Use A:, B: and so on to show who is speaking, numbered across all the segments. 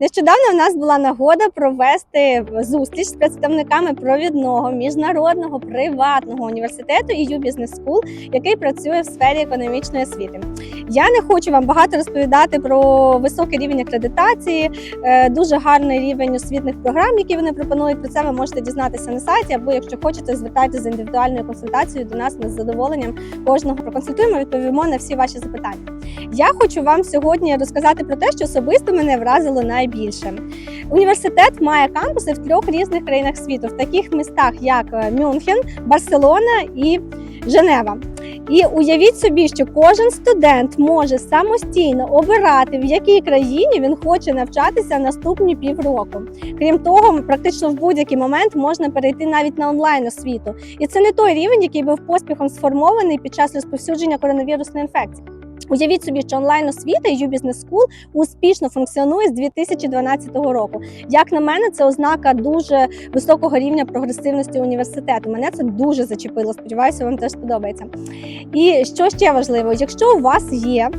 A: Нещодавно в нас була нагода провести зустріч з представниками провідного міжнародного приватного університету EU Business School, який працює в сфері економічної освіти. Я не хочу вам багато розповідати про високий рівень акредитації, е, дуже гарний рівень освітних програм, які вони пропонують. Про це ви можете дізнатися на сайті, або якщо хочете, звертайтеся за індивідуальною консультацією до нас. Ми з задоволенням кожного проконсультуємо, відповімо на всі ваші запитання. Я хочу вам сьогодні розказати про те, що особисто мене вразило найбільше. Університет має кампуси в трьох різних країнах світу, в таких містах, як е, Мюнхен, Барселона і Женева. І уявіть собі, що кожен студент може самостійно обирати, в якій країні він хоче навчатися наступні півроку. Крім того, практично в будь-який момент можна перейти навіть на онлайн освіту. І це не той рівень, який був поспіхом сформований під час розповсюдження коронавірусної інфекції. Уявіть собі, що онлайн освіта EU Business School успішно функціонує з 2012 року. Як на мене, це ознака дуже високого рівня прогресивності університету. Мене це дуже зачепило. Сподіваюся, вам теж сподобається. І що ще важливо, якщо у вас є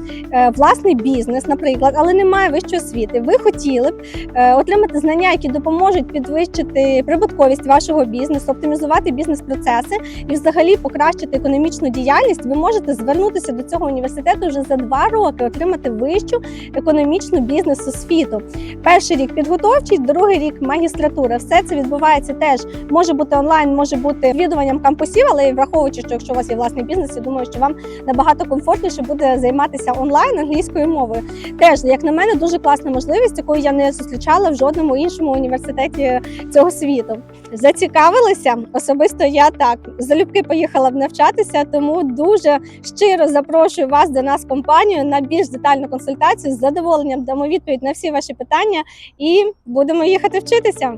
A: власний бізнес, наприклад, але немає вищої освіти, ви хотіли б е, отримати знання, які допоможуть підвищити прибутковість вашого бізнесу, оптимізувати бізнес-процеси і взагалі покращити економічну діяльність, ви можете звернутися до цього університету вже за два роки, отримати вищу економічну бізнес-освіту. Перший рік підготовчий, другий рік магістратура. Все це відбувається теж може бути онлайн, може бути відвідуванням кампусів, але враховуючи, що якщо у вас є власний бізнес, я думаю, що вам набагато комфортніше буде займатися онлайн англійською мовою. Теж, як на мене, дуже класна можливість, яку я не зустрічала в жодному іншому університеті цього світу. Зацікавилися особисто я так залюбки поїхала б навчатися, тому дуже щиро запрошую вас до нас компанію на більш детальну консультацію. З задоволенням дамо відповідь на всі ваші питання і будемо їхати вчитися.